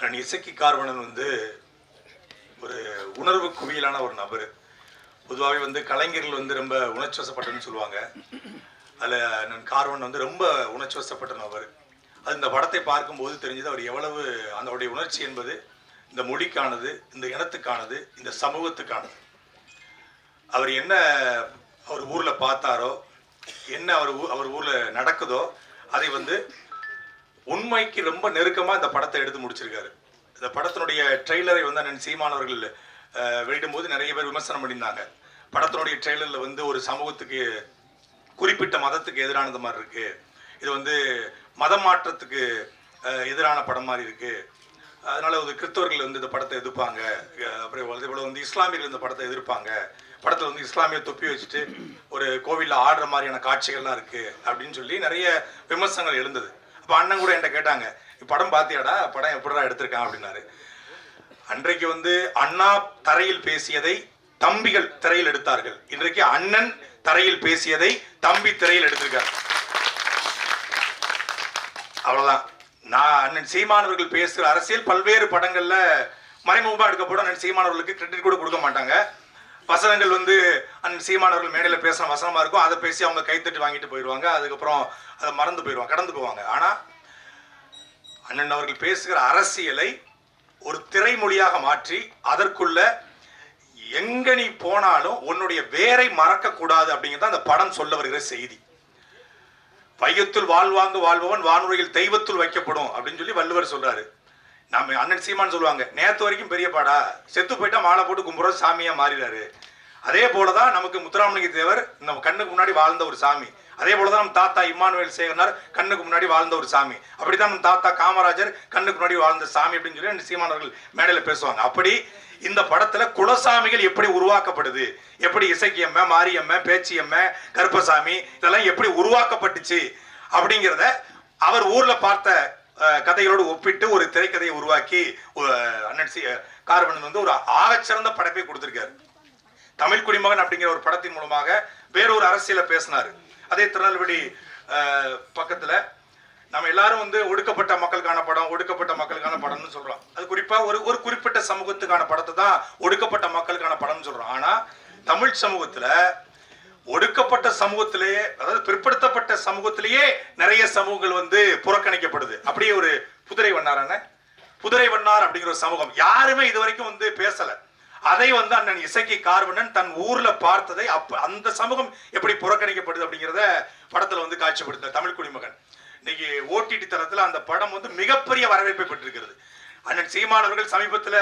அண்ணன் இசக்கி கார்வணன் வந்து ஒரு உணர்வு குவியலான ஒரு நபர். பொதுவாகவே வந்து கலைஞர்கள் வந்து ரொம்ப உணர்ச்சிவசப்பட்டன்னு சொல்லுவாங்க. அதில் நான் கார்வன் வந்து ரொம்ப உணர்ச்சி வசப்பட்ட நபர். அது இந்த படத்தை பார்க்கும்போது தெரிஞ்சது அவர் எவ்வளவு அதனுடைய உணர்ச்சி என்பது இந்த மொழிக்கானது இந்த இனத்துக்கானது இந்த சமூகத்துக்கானது. அவர் என்ன அவர் ஊரில் பார்த்தாரோ என்ன அவர் ஊ- அவர் ஊரில் நடக்குதோ அதை வந்து உண்மைக்கு ரொம்ப நெருக்கமாக இந்த படத்தை எடுத்து முடிச்சிருக்காரு. இந்த படத்தினுடைய ட்ரெய்லரை வந்து அண்ணன் சீமான் அவர்கள் அஹ், வெளியிடும்போது நிறைய பேர் விமர்சனம் பண்ணியிருந்தாங்க. படத்தினுடைய ட்ரெய்லரில் வந்து ஒரு சமூகத்துக்கு குறிப்பிட்ட மதத்துக்கு எதிரானது மாதிரி இருக்கு. இது வந்து மதம் மாற்றத்துக்கு எதிரான படம் மாதிரி இருக்கு. அதனால வந்து கிறிஸ்தவர்கள் வந்து இந்த படத்தை எதிர்ப்பாங்க. அப்புறம் அதே போல வந்து இஸ்லாமியர்கள் இந்த படத்தை எதிர்ப்பாங்க. படத்தில் வந்து இஸ்லாமிய தொப்பி வச்சுட்டு ஒரு கோவிலில் ஆடுற மாதிரியான காட்சிகள்லாம் இருக்கு அப்படின்னு சொல்லி நிறைய விமர்சனங்கள் எழுந்தது. இப்போ அண்ணன் கூட என்கிட்ட கேட்டாங்க படம் பார்த்தியாடா படம் எப்படிடா எடுத்திருக்கான்? அப்படின்னாரு. அன்றைக்கு வந்து அண்ணா தரையில் பேசியதை தம்பிகள் திரையில் எடுத்தார்கள். இன்றைக்கு அண்ணன் தரையில் பேசியதை தம்பி திரையில் எடுத்திருக்கார். அவ்வளவுதான். நான் அண்ணன் சீமானவர்கள் பேசுகிற அரசியல் பல்வேறு படங்கள்ல மறைமுகமா எடுக்கப்படும். அண்ணன் சீமானவர்களுக்கு கிரெடிட் கூட கொடுக்க மாட்டாங்க. வசனங்கள் வந்து அண்ணன் சீமானவர்கள் மேடையில் பேசுகிற வசனமாக இருக்கும். அதை பேசி அவங்க கைத்தட்டி வாங்கிட்டு போயிடுவாங்க. அதுக்கப்புறம் அதை மறந்து போயிடுவாங்க கடந்து போவாங்க. ஆனால் அண்ணன் அவர்கள் பேசுகிற அரசியலை ஒரு திரைமொழியாக மாற்றி அதற்குள்ள எங்க நீ போனாலும் உன்னுடைய வேரை மறக்கக்கூடாது அப்படிங்கிறத அந்த படம் சொல்ல வருகிற செய்தி. வையத்துள் வாழ்வாங்கு வாழ்பவன் வானுரையில் தெய்வத்துள் வைக்கப்படும் அப்படின்னு சொல்லி வள்ளுவர் சொல்றாரு. நம்ம அண்ணன் சீமான் சொல்லுவாங்க நேத்து வரைக்கும் பெரிய பாடா செத்து போயிட்டா மாலை போட்டு கும்புற சாமியா மாறிடாரு அதே போலதான் நமக்கு முத்துராமலிங்க தேவர் நம்ம கண்ணுக்கு முன்னாடி வாழ்ந்த ஒரு சாமி. அதே போலதான் நம்ம தாத்தா இம்மானுவேல் சேகர்னார் கண்ணுக்கு முன்னாடி வாழ்ந்த ஒரு சாமி. அப்படிதான் நம்ம தாத்தா காமராஜர் கண்ணுக்கு முன்னாடி வாழ்ந்த சாமி அப்படின்னு சொல்லி அண்ணன் சீமானவர்கள் மேடையில பேசுவாங்க. அப்படி இந்த படத்துல குலசாமிகள் எப்படி உருவாக்கப்படுது? எப்படி இசைக்கியம்ம மாரியம்ம பேச்சியம்ம கருப்பசாமி இதெல்லாம் எப்படி உருவாக்கப்பட்டுச்சு? அப்படிங்கிறத அவர் ஊர்ல பார்த்த கதைகளோடு ஒப்பிட்டு ஒரு திரைக்கதையை உருவாக்கி அண்ணன் சி கார்வன் வந்து ஒரு ஆகச்சிறந்த படைப்பை கொடுத்திருக்காரு. தமிழ் குடிமகன் அப்படிங்கிற ஒரு படத்தின் மூலமாக வேறொரு அரசியல பேசினாரு. அதே திருநெல்வேலி பக்கத்துல நம்ம எல்லாரும் வந்து ஒடுக்கப்பட்ட மக்களுக்கான படம் ஒடுக்கப்பட்ட மக்களுக்கான படம்னு சொல்றோம். அது குறிப்பா ஒரு ஒரு குறிப்பிட்ட சமூகத்துக்கான படத்தை தான் ஒடுக்கப்பட்ட மக்களுக்கான படம்னு சொல்றோம். ஆனா தமிழ் சமூகத்துல ஒடுக்கப்பட்ட சமூகத்திலேயே அதாவது பிற்படுத்தப்பட்ட சமூகத்திலேயே நிறைய சமூகங்கள் வந்து புறக்கணிக்கப்படுது. அப்படியே ஒரு புதிரை வண்ணாரான புதிரை வண்ணார் அப்படிங்கிற ஒரு சமூகம். யாருமே இது வரைக்கும் வந்து பேசல. அதை வந்து அண்ணன் இசைக்கு கார்வண்ணன் தன் ஊர்ல பார்த்ததை அப்ப அந்த சமூகம் எப்படி புறக்கணிக்கப்படுது அப்படிங்கிறத படத்துல வந்து காட்சிப்படுத்த தமிழ் குடிமகன். இன்னைக்கு ஓடிடி தளத்துல அந்த படம் வந்து மிகப்பெரிய வரவேற்பை பெற்றிருக்கிறது. அண்ணன் சீமான் அவர்கள் சமீபத்துல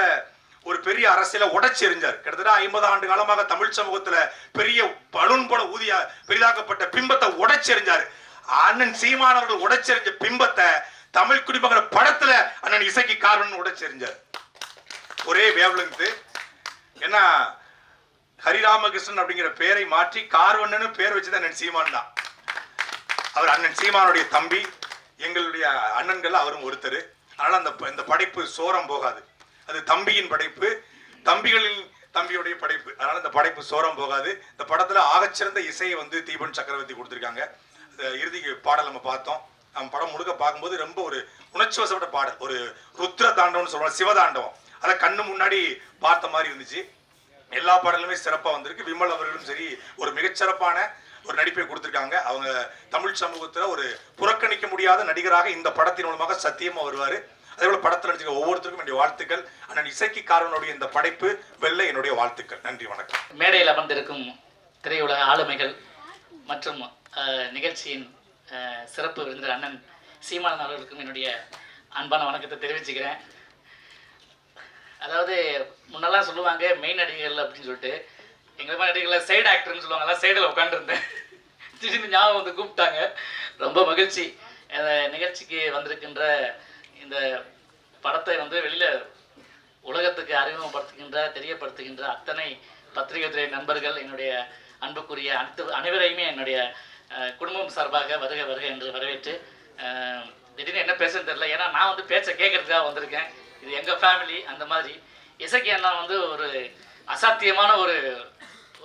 ஒரு பெரிய அரசியல உடைச்சு எறிஞ்சார் கிட்டத்தட்ட ஐம்பது ஆண்டு காலமாக தமிழ் சமூகத்துல பெரிய பலூன் போல ஊதிய பெரிதாக்கப்பட்ட பிம்பத்தை உடச்சி எறிஞ்சாரு அண்ணன் சீமான் அவர்கள் உடைச்செறிஞ்ச பிம்பத்தை தமிழ் குடிமகன படத்துல அண்ணன் இசைக்கு காரணம் உடைச்செறிஞ்சார். ஒரே வேவ்லெங்து ஏன்னா ஹரிராமகிருஷ்ணன் அப்படிங்கிற பேரை மாற்றி கார்வண்ணனு பேர் வச்சது அண்ணன் சீமான் தான். அவர் அண்ணன் சீமானுடைய தம்பி. எங்களுடைய அண்ணன்கள் அவரும் ஒருத்தர். அதனால அந்த ப- இந்த படைப்பு சோரம் போகாது. அது தம்பியின் படைப்பு தம்பிகளின் தம்பியுடைய படைப்பு. அதனால இந்த படைப்பு சோரம் போகாது. இந்த படத்துல ஆகச்சிறந்த இசையை வந்து தீபன் சக்கரவர்த்தி கொடுத்திருக்காங்க. இறுதி பாடல் நம்ம பார்த்தோம். நம்ம படம் முழுக்க பார்க்கும்போது ரொம்ப ஒரு உணர்ச்சி வசப்பட்ட பாடல். ஒரு ருத்ர தாண்டவம்னு சொல்லுவாங்க சிவதாண்டவம். அதை கண்ணு முன்னாடி பார்த்த மாதிரி இருந்துச்சு. எல்லா பாடலுமே சிறப்பாக வந்திருக்கு. விமல் அவர்களும் சரி ஒரு மிகச்சிறப்பான ஒரு நடிப்பை கொடுத்துருக்காங்க. அவங்க தமிழ் சமூகத்தில் ஒரு புறக்கணிக்க முடியாத நடிகராக இந்த படத்தின் மூலமாக சத்தியமாக வருவார். அதே போல படத்தில் நடிச்சிருக்க ஒவ்வொருத்தருக்கும் என்னுடைய வாழ்த்துக்கள். அண்ணன் இசைக்கு காரனுடைய இந்த படைப்பு வெல்ல என்னுடைய வாழ்த்துக்கள். நன்றி வணக்கம். மேடையில் அமர்ந்திருக்கும் திரையுலக ஆளுமைகள் மற்றும் நிகழ்ச்சியின் சிறப்பு விருந்தர் அண்ணன் சீமானன் அவர்களுக்கும் என்னுடைய அன்பான வணக்கத்தை தெரிவிச்சுக்கிறேன். அதாவது முன்னெல்லாம் சொல்லுவாங்க மெயின் நடிகர்கள் அப்படின்னு சொல்லிட்டு எங்கள் மாதிரி நடிகர்கள் சைடு ஆக்டர்னு சொல்லுவாங்க எல்லாம் சைடில் உட்காந்துருந்தேன் திடீர்னு ஞாபகம் வந்து கூப்பிட்டாங்க. ரொம்ப மகிழ்ச்சி. இந்த நிகழ்ச்சிக்கு வந்திருக்கின்ற இந்த படத்தை வந்து வெளியில் உலகத்துக்கு அறிமுகப்படுத்துகின்ற தெரியப்படுத்துகின்ற அத்தனை பத்திரிகை துறை நண்பர்கள் என்னுடைய அன்புக்குரிய அனைத்து அனைவரையுமே என்னுடைய குடும்பம் சார்பாக வருக வருக என்று வரவேற்று திடீர்னு என்ன பேசுன்னு தெரியல. ஏன்னா நான் வந்து பேச்சை கேட்கறதுக்காக வந்திருக்கேன். இது எங்கள் ஃபேமிலி அந்த மாதிரி. இசைக்கு அண்ணா வந்து ஒரு அசாத்தியமான ஒரு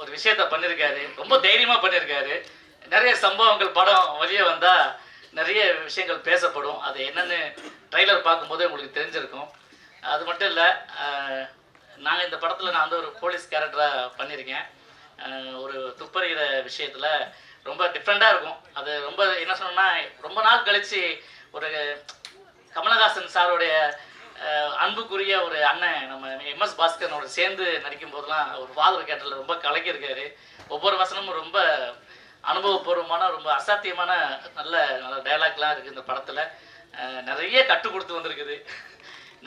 ஒரு விஷயத்த பண்ணியிருக்காரு ரொம்ப தைரியமாக பண்ணியிருக்காரு நிறைய சம்பவங்கள் படம் வெளியே வந்தால் நிறைய விஷயங்கள் பேசப்படும். அது என்னென்னு ட்ரைலர் பார்க்கும்போதே உங்களுக்கு தெரிஞ்சிருக்கும். அது மட்டும் இல்லை நாங்கள் இந்த படத்தில் நான் வந்து ஒரு போலீஸ் கேரக்டராக பண்ணியிருக்கேன் ஒரு துப்பறிகிற விஷயத்தில் ரொம்ப டிஃப்ரெண்ட்டாக இருக்கும். அது ரொம்ப என்ன சொன்னோம்னா ரொம்ப நாள் கழித்து ஒரு கமலஹாசன் சாருடைய அன்புக்குரிய ஒரு அண்ணன் நம்ம எம்எஸ் பாஸ்கரனோட சேர்ந்து நடிக்கும் போதெல்லாம் ஒரு ஃபாதர் கேட்டரில் ரொம்ப கலக்கியிருக்காரு. ஒவ்வொரு வசனமும் ரொம்ப அனுபவபூர்வமான ரொம்ப அசாத்தியமான நல்ல நல்ல டைலாக்லாம் இருக்குது இந்த படத்தில். நிறைய கட்டு கொடுத்து வந்திருக்குது.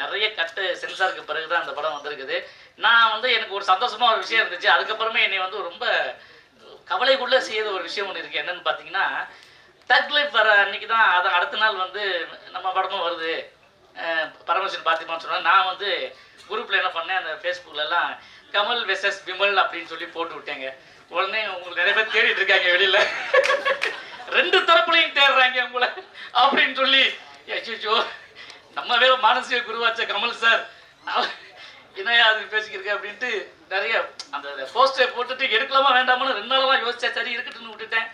நிறைய கட்டு சென்சாருக்கு பிறகு தான் அந்த படம் வந்திருக்குது. நான் வந்து எனக்கு ஒரு சந்தோஷமா ஒரு விஷயம் இருந்துச்சு. அதுக்கப்புறமே என்னை வந்து ரொம்ப கவலைக்குள்ளே செய்த ஒரு விஷயம் ஒன்று இருக்குது என்னென்னு பார்த்தீங்கன்னா தக் லைஃப் வர அன்னைக்கு தான் அதை அடுத்த நாள் வந்து நம்ம படமும் வருது. பரமேஸ்வரன் பார்த்திமான்னு சொன்னால் நான் வந்து குரூப்பில் என்ன பண்ணேன் அந்த ஃபேஸ்புக்கில் எல்லாம் கமல் வெசஸ் விமல் அப்படின்னு சொல்லி போட்டு விட்டேங்க. உடனே உங்களுக்கு நிறைய பேர் தேடிட்டு இருக்காங்க வெளியில. ரெண்டு தரப்புலையும் தேடுறாங்க உங்களை அப்படின்னு சொல்லி. அச்சோ நம்ம வேற மானசீக குருவாச்ச கமல் சார். என்னையா அது பேசிக்கிருக்க அப்படின்ட்டு நிறைய அந்த போஸ்டரை போட்டுட்டு எடுக்கலாமா வேண்டாமான்னு ரெண்டு நாளா யோசிச்சா சரி இருக்கட்டும்னு விட்டுட்டேன்.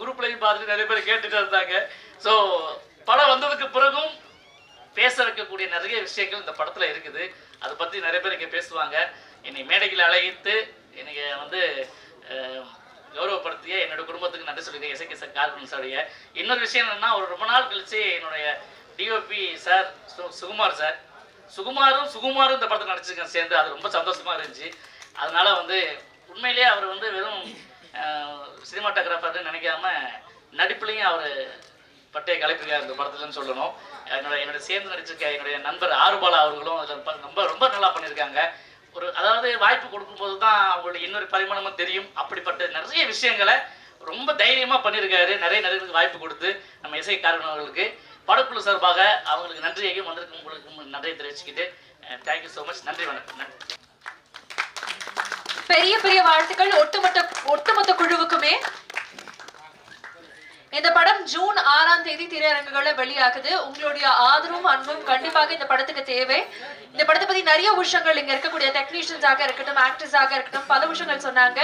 குரூப்லையும் பார்த்துட்டு நிறைய பேர் கேட்டுட்டு இருந்தாங்க. ஸோ படம் வந்ததுக்கு பிறகும் பேச வைக்கக்கூடிய நிறைய விஷயங்கள் இந்த படத்தில் இருக்குது. அதை பற்றி நிறைய பேர் இங்கே பேசுவாங்க. என்னை மேடையில் அழைத்து எனக்கு வந்து கௌரவப்படுத்திய என்னோட குடும்பத்துக்கு நன்றி சொல்லியிருக்கேன் இசைக்கு சார் கார்பன் சாருடைய இன்னொரு விஷயம் என்னன்னா ஒரு ரொம்ப நாள் கழிச்சு என்னுடைய டிஓபி சார் சுகுமார் சார். சுகுமாரும் சுகுமாரும் இந்த படத்தில் நடிச்சிருக்கேன் சேர்ந்து. அது ரொம்ப சந்தோஷமா இருந்துச்சு. அதனால வந்து உண்மையிலேயே அவர் வந்து வெறும் சினிமாட்டோகிராஃபர்னு நினைக்காம நடிப்புலையும் அவர் பட்டையை கலைப்பிருக்கார் இந்த படத்துலன்னு சொல்லணும். என்னோட என்னோட சேர்ந்து நடிச்சிருக்க என்னுடைய நண்பர் ஆறுபாலா அவர்களும் அதில் ரொம்ப ரொம்ப நல்லா பண்ணியிருக்காங்க. ஒரு அதாவது வாய்ப்பு கொடுக்கும்போது தான் அவங்களுடைய இன்னொரு பரிமாணமும் தெரியும். அப்படிப்பட்ட நிறைய விஷயங்களை ரொம்ப தைரியமாக பண்ணியிருக்காரு நிறைய நிறைய வாய்ப்பு கொடுத்து நம்ம இசை அவர்களுக்கு. படக்குழு சார்பாக அவங்களுக்கு நன்றியையும் வந்திருக்கும் உங்களுக்கு நன்றியை தெரிவிச்சுக்கிட்டு தேங்க்யூ ஸோ மச் நன்றி வணக்கம். நன்றி. பெரிய பெரிய வாழ்த்துக்கள். ஒட்டுமொத்த ஒட்டுமொத்த குழுவுக்குமே. இந்த படம் ஜூன் ஆறாம் தேதி திரையரங்குகள்ல வெளியாகுது. உங்களுடைய ஆதரவும் அன்பும் கண்டிப்பாக இந்த படத்துக்கு தேவை. இந்த படத்தை பத்தி நிறைய விஷயங்கள் இங்க இருக்கக்கூடிய டெக்னீஷியன்ஸாக இருக்கட்டும் ஆக்டர்ஸாக இருக்கட்டும் பல விஷயங்கள் சொன்னாங்க.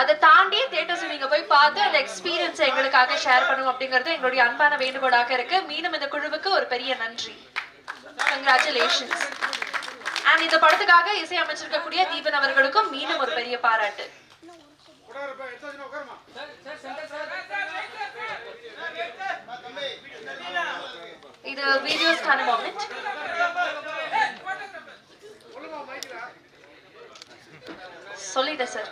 அதை தாண்டி தேட்டர்ஸ் நீங்க போய் பார்த்து அந்த எக்ஸ்பீரியன்ஸை எங்களுக்காக ஷேர் பண்ணும் அப்படிங்கிறது எங்களுடைய அன்பான வேண்டுகோளாக இருக்கு. மீண்டும் இந்த குழுவுக்கு ஒரு பெரிய நன்றி. கங்க்ராச்சுலேஷன்ஸ் அண்ட் இந்த படத்துக்காக இசை அமைச்சிருக்கக்கூடிய தீபன் அவர்களுக்கும் மீண்டும் ஒரு பெரிய பாராட்டு. இது வீடியோஸ்க்கான மொமெண்ட் சொல்லிட்டேன் சார்